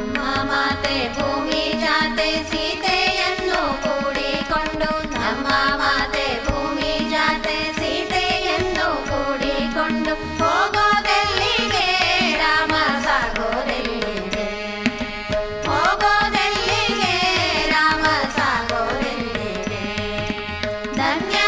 ಬ್ರಹ್ಮ ಮಾತೆ ಭೂಮಿ ಜಾತೆ ಸೀತೆಯನ್ನು ಕೂಡಿಕೊಂಡು ನಮ್ಮ ಮಾತೆ ಭೂಮಿ ಜಾತೆ ಸೀತೆಯನ್ನು ಕೂಡಿಕೊಂಡು ಹೋಗೋದೆಲ್ಲಿಗೆ ರಾಮ ಸಾಗೋದೆಲ್ಲಿಗೆ ಹೋಗೋದೆಲ್ಲಿಗೆ ರಾಮ ಸಾಗೋದೆಲ್ಲಿಗೆ ಧನ್ಯ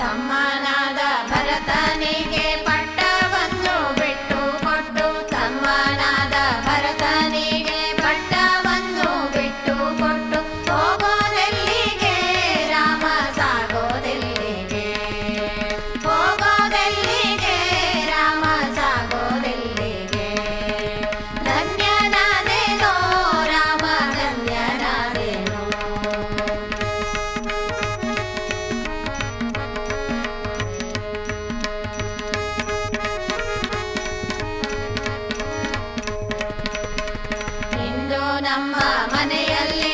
ಸಮ್ಮನಾದ ಭರತನಿಗೆ. ನಮ್ಮ ಮನೆಯಲ್ಲಿ